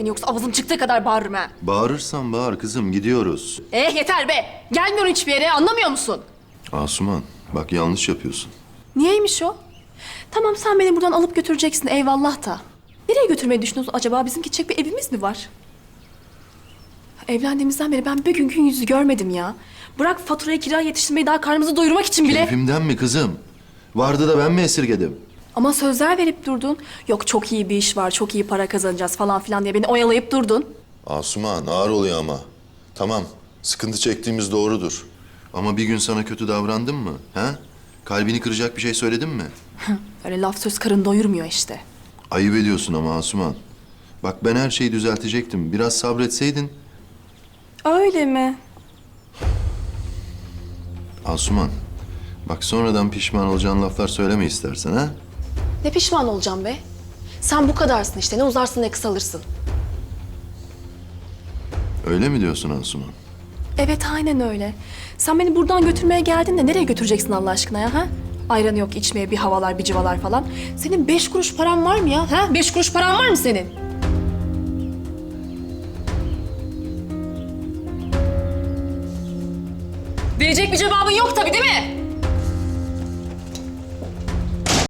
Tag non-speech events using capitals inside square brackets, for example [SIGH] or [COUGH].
beni yoksa avazım çıktığı kadar bağırırım ha. Bağırırsan bağır kızım gidiyoruz. Eh yeter be. Gelmiyorum hiçbir yere anlamıyor musun? Asuman bak yanlış yapıyorsun. Niyeymiş o? Tamam sen beni buradan alıp götüreceksin eyvallah da. Nereye götürmeyi düşünüyorsun acaba? Bizim gidecek bir evimiz mi var? Evlendiğimizden beri ben bir gün gün yüzü görmedim ya. Bırak faturayı kira yetiştirmeyi daha karnımızı doyurmak için bile. Keyfimden mi kızım? Vardı da ben mi esirgedim? Ama sözler verip durdun. Yok çok iyi bir iş var, çok iyi para kazanacağız falan filan diye beni oyalayıp durdun. Asuman ağır oluyor ama. Tamam sıkıntı çektiğimiz doğrudur. Ama bir gün sana kötü davrandım mı? He? Kalbini kıracak bir şey söyledim mi? [LAUGHS] Öyle laf söz karın doyurmuyor işte. Ayıp ediyorsun ama Asuman. Bak ben her şeyi düzeltecektim. Biraz sabretseydin. Öyle mi? Asuman. Bak sonradan pişman olacağın laflar söyleme istersen ha? Ne pişman olacağım be? Sen bu kadarsın işte. Ne uzarsın ne kısalırsın. Öyle mi diyorsun Asuman? Evet aynen öyle. Sen beni buradan götürmeye geldin de nereye götüreceksin Allah aşkına ya ha? Ayranı yok içmeye bir havalar bir civalar falan. Senin beş kuruş paran var mı ya? Ha? Beş kuruş paran var mı senin? Verecek bir cevabın yok tabii değil mi?